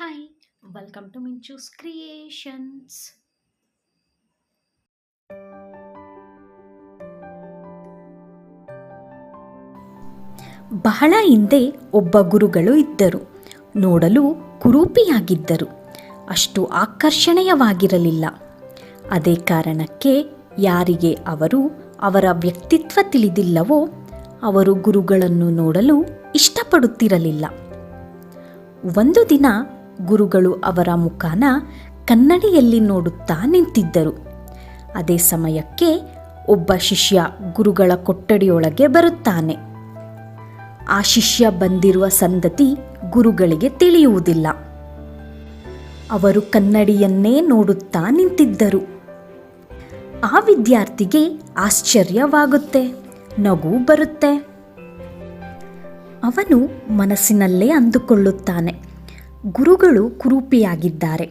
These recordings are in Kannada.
Hi, welcome to Minchu's creations ಬಹಳ ಹಿಂದೆ ಒಬ್ಬ ಗುರುಗಳು ಇದ್ದರು. ನೋಡಲು ಕುರೂಪಿಯಾಗಿದ್ದರು. ಅಷ್ಟು ಆಕರ್ಷಣೀಯವಾಗಿರಲಿಲ್ಲ. ಅದೇ ಕಾರಣಕ್ಕೆ ಯಾರಿಗೆ ಅವರು ಅವರ ವ್ಯಕ್ತಿತ್ವ ತಿಳಿದಿಲ್ಲವೋ ಅವರು ಗುರುಗಳನ್ನು ನೋಡಲು ಇಷ್ಟಪಡುತ್ತಿರಲಿಲ್ಲ. ಒಂದು ದಿನ ಗುರುಗಳು ಅವರ ಮುಖಾನ ಕನ್ನಡಿಯಲ್ಲಿ ನೋಡುತ್ತಾ ನಿಂತಿದ್ದರು. ಅದೇ ಸಮಯಕ್ಕೆ ಒಬ್ಬ ಶಿಷ್ಯ ಗುರುಗಳ ಕೊಠಡಿಯೊಳಗೆ ಬರುತ್ತಾನೆ. ಆ ಶಿಷ್ಯ ಬಂದಿರುವ ಸಂಗತಿ ಗುರುಗಳಿಗೆ ತಿಳಿಯುವುದಿಲ್ಲ. ಅವರು ಕನ್ನಡಿಯನ್ನೇ ನೋಡುತ್ತಾ ನಿಂತಿದ್ದರು. ಆ ವಿದ್ಯಾರ್ಥಿಗೆ ಆಶ್ಚರ್ಯವಾಗುತ್ತೆ, ನಗು ಬರುತ್ತೆ. ಅವನು ಮನಸ್ಸಿನಲ್ಲೇ ಅಂದುಕೊಳ್ಳುತ್ತಾನೆ. ಗುರುಗಳು ಕುರೂಪಿಯಾಗಿದ್ದಾರೆ.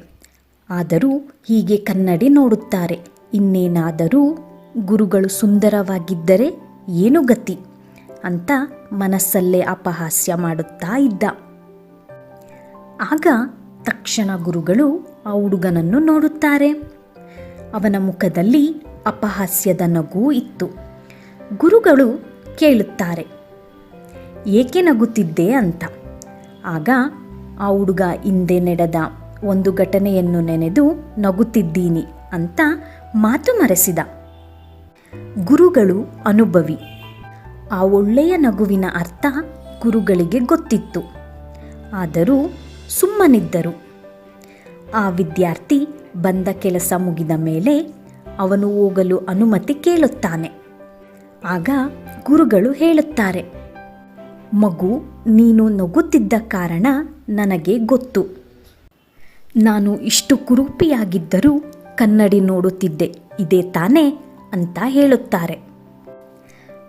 ಆದರೂ ಹೀಗೆ ಕನ್ನಡಿ ನೋಡುತ್ತಾರೆ. ಇನ್ನೇನಾದರೂ ಗುರುಗಳು ಸುಂದರವಾಗಿದ್ದರೆ ಏನು ಗತಿ? ಅಂತ ಮನಸ್ಸಲ್ಲೇ ಅಪಹಾಸ್ಯ ಮಾಡುತ್ತಾ ಇದ್ದ. ಆಗ ತಕ್ಷಣ ಗುರುಗಳು ಆ ಹುಡುಗನನ್ನು ನೋಡುತ್ತಾರೆ. ಅವನ ಮುಖದಲ್ಲಿ ಅಪಹಾಸ್ಯದ ನಗು ಇತ್ತು. ಗುರುಗಳು ಕೇಳುತ್ತಾರೆ, ಏಕೆ ನಗುತ್ತಿದ್ದೆ ಅಂತ. ಆಗ ಆ ಹುಡುಗ ಹಿಂದೆ ನಡೆದ ಒಂದು ಘಟನೆಯನ್ನು ನೆನೆದು ನಗುತ್ತಿದ್ದೀನಿ ಅಂತ ಮಾತು ಮರೆಸಿದ. ಗುರುಗಳು ಅನುಭವಿ. ಆ ಒಳ್ಳೆಯ ನಗುವಿನ ಅರ್ಥ ಗುರುಗಳಿಗೆ ಗೊತ್ತಿತ್ತು. ಆದರೂ ಸುಮ್ಮನಿದ್ದರು. ಆ ವಿದ್ಯಾರ್ಥಿ ಬಂದ ಕೆಲಸ ಮುಗಿದ ಮೇಲೆ ಅವನು ಹೋಗಲು ಅನುಮತಿ ಕೇಳುತ್ತಾನೆ. ಆಗ ಗುರುಗಳು ಹೇಳುತ್ತಾರೆ, ಮಗು ನೀನು ನಗುತ್ತಿದ್ದ ಕಾರಣ ನನಗೆ ಗೊತ್ತು. ನಾನು ಇಷ್ಟು ಕುರೂಪಿಯಾಗಿದ್ದರೂ ಕನ್ನಡಿ ನೋಡುತ್ತಿದ್ದೆ, ಇದೇ ತಾನೇ ಅಂತ ಹೇಳುತ್ತಾರೆ.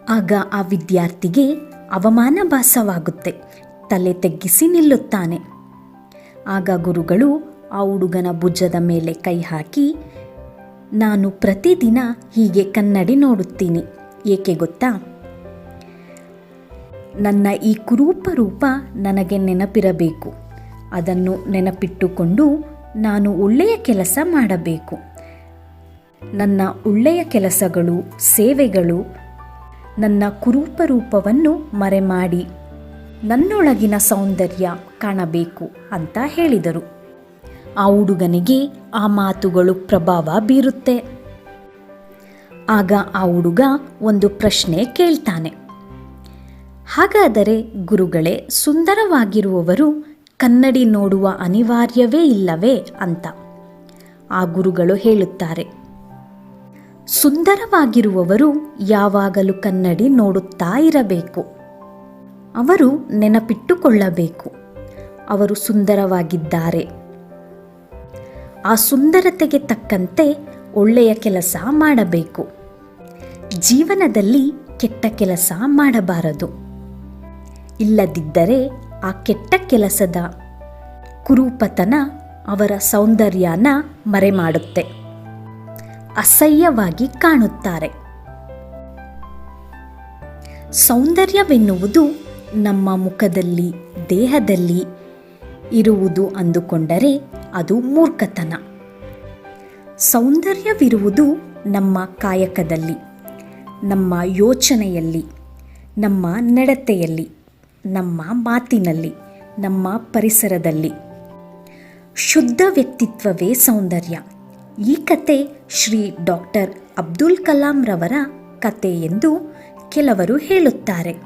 ಆಗ ಆ ವಿದ್ಯಾರ್ಥಿಗೆ ಅವಮಾನ ಭಾಸವಾಗುತ್ತೆ, ತಲೆ ತೆಗ್ಗಿಸಿ ನಿಲ್ಲುತ್ತಾನೆ. ಆಗ ಗುರುಗಳು ಆ ಹುಡುಗನ ಭುಜದ ಮೇಲೆ ಕೈ ಹಾಕಿ, ನಾನು ಪ್ರತಿದಿನ ಹೀಗೆ ಕನ್ನಡಿ ನೋಡುತ್ತೀನಿ, ಏಕೆ ಗೊತ್ತಾ? ನನ್ನ ಈ ಕುರೂಪ ರೂಪ ನನಗೆ ನೆನಪಿರಬೇಕು. ಅದನ್ನು ನೆನಪಿಟ್ಟುಕೊಂಡು ನಾನು ಒಳ್ಳೆಯ ಕೆಲಸ ಮಾಡಬೇಕು. ನನ್ನ ಒಳ್ಳೆಯ ಕೆಲಸಗಳು, ಸೇವೆಗಳು, ನನ್ನ ಕುರೂಪ ರೂಪವನ್ನು ಮರೆಮಾಡಿ ನನ್ನೊಳಗಿನ ಸೌಂದರ್ಯ ಕಾಣಬೇಕು ಅಂತ ಹೇಳಿದರು. ಆ ಹುಡುಗನಿಗೆ ಆ ಮಾತುಗಳು ಪ್ರಭಾವ ಬೀರುತ್ತೆ. ಆಗ ಆ ಹುಡುಗ ಒಂದು ಪ್ರಶ್ನೆ ಕೇಳ್ತಾನೆ. ಹಾಗಾದರೆ ಗುರುಗಳೇ, ಸುಂದರವಾಗಿರುವವರು ಕನ್ನಡಿ ನೋಡುವ ಅನಿವಾರ್ಯವೇ ಇಲ್ಲವೇ ಅಂತ. ಆ ಗುರುಗಳು ಹೇಳುತ್ತಾರೆ, ಸುಂದರವಾಗಿರುವವರು ಯಾವಾಗಲೂ ಕನ್ನಡಿ ನೋಡುತ್ತಾ ಇರಬೇಕು. ಅವರು ನೆನಪಿಟ್ಟುಕೊಳ್ಳಬೇಕು. ಅವರು ಸುಂದರವಾಗಿದ್ದಾರೆ. ಆ ಸುಂದರತೆಗೆ ತಕ್ಕಂತೆ ಒಳ್ಳೆಯ ಕೆಲಸ ಮಾಡಬೇಕು. ಜೀವನದಲ್ಲಿ ಕೆಟ್ಟ ಕೆಲಸ ಮಾಡಬಾರದು. ಇಲ್ಲದಿದ್ದರೆ ಆ ಕೆಟ್ಟ ಕೆಲಸದ ಕುರೂಪತನ ಅವರ ಸೌಂದರ್ಯನ ಮರೆಮಾಡುತ್ತೆ. ಅಸಹ್ಯವಾಗಿ ಕಾಣುತ್ತಾರೆ. ಸೌಂದರ್ಯವೆನ್ನುವುದು ನಮ್ಮ ಮುಖದಲ್ಲಿ, ದೇಹದಲ್ಲಿ ಇರುವುದು ಅಂದುಕೊಂಡರೆ ಅದು ಮೂರ್ಖತನ. ಸೌಂದರ್ಯವಿರುವುದು ನಮ್ಮ ಕಾಯಕದಲ್ಲಿ, ನಮ್ಮ ಯೋಚನೆಯಲ್ಲಿ, ನಮ್ಮ ನಡತೆಯಲ್ಲಿ. ನಮ್ಮ ಮಾತಿನಲ್ಲಿ, ನಮ್ಮ ಪರಿಸರದಲ್ಲಿ. ಶುದ್ಧ ವ್ಯಕ್ತಿತ್ವವೇ ಸೌಂದರ್ಯ. ಈ ಕತೆ ಶ್ರೀ ಡಾಕ್ಟರ್ ಅಬ್ದುಲ್ ಕಲಾಂ ರವರ ಕತೆ ಎಂದು ಕೆಲವರು ಹೇಳುತ್ತಾರೆ.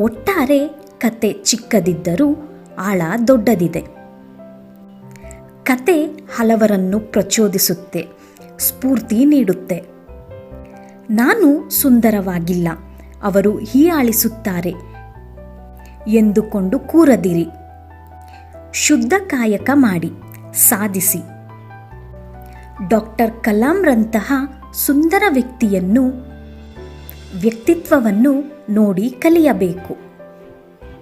ಒಟ್ಟಾರೆ ಕತೆ ಚಿಕ್ಕದಿದ್ದರೂ ಆಳ ದೊಡ್ಡದಿದೆ. ಕತೆ ಹಲವರನ್ನು ಪ್ರಚೋದಿಸುತ್ತೆ, ಸ್ಫೂರ್ತಿ ನೀಡುತ್ತೆ. ನಾನು ಸುಂದರವಾಗಿಲ್ಲ, ಅವರು ಹೀಯಾಳಿಸುತ್ತಾರೆ ಎಂದುಕೊಂಡು ಕೂರದಿರಿ. ಶುದ್ಧ ಕಾಯಕ ಮಾಡಿ ಸಾಧಿಸಿ. ಡಾಕ್ಟರ್ ಕಲಾಂರಂತಹ ಸುಂದರ ವ್ಯಕ್ತಿಯನ್ನು ವ್ಯಕ್ತಿತ್ವವನ್ನು ನೋಡಿ ಕಲಿಯಬೇಕು.